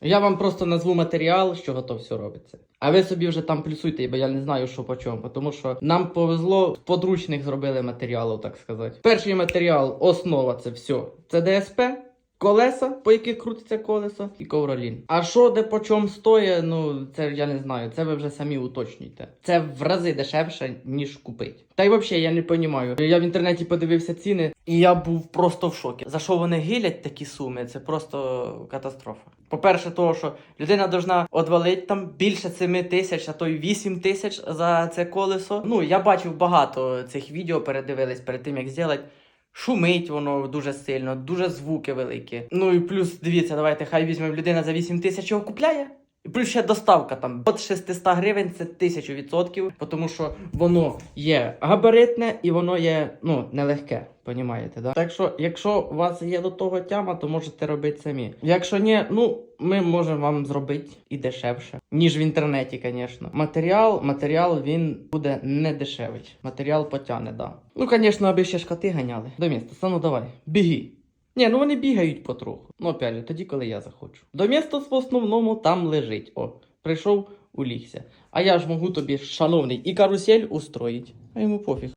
Я вам просто назву матеріал, що готов все робиться. А ви собі вже там плюсуйте, бо я не знаю, що по чому. Тому що нам повезло, в подручних зробили матеріалу, так сказати. Перший матеріал, основа це все. Це ДСП. Колеса, по яких крутиться колесо, і ковролін. А що де по чому стоїть, ну це я не знаю. Це ви вже самі уточнюйте. Це в рази дешевше, ніж купити. Та й взагалі я не розумію. Я в інтернеті подивився ціни, і я був просто в шокі. За що вони гилять такі суми? Це просто катастрофа. По-перше, того, що людина должна одвалити там більше 7 тисяч, а то й 8 тисяч за це колесо. Ну я бачив багато цих відео, передивились перед тим, як зробити. Шумить воно дуже сильно, дуже звуки великі. Ну і плюс, дивіться, давайте, хай візьмемо людина за 8 тисяч його купляє. І плюс ще доставка там від 600 гривень це 1000 відсотків, тому що воно є габаритне і воно є ну нелегке. Понімаєте, да? Так що, якщо у вас є до того тяма, то можете робити самі. Якщо ні, ну ми можемо вам зробити і дешевше, ніж в інтернеті, звісно. Матеріал, матеріал він буде не дешевий. Матеріал потягне, да. Ну, звісно, аби ще шкати ганяли. До міста, Сану, давай, біги. Ні, ну вони бігають потроху. Ну, опять тоді, коли я захочу. До міста в основному там лежить. О, прийшов, улігся. А я ж можу тобі, шановний, і карусель устроїть. А йому пофіг.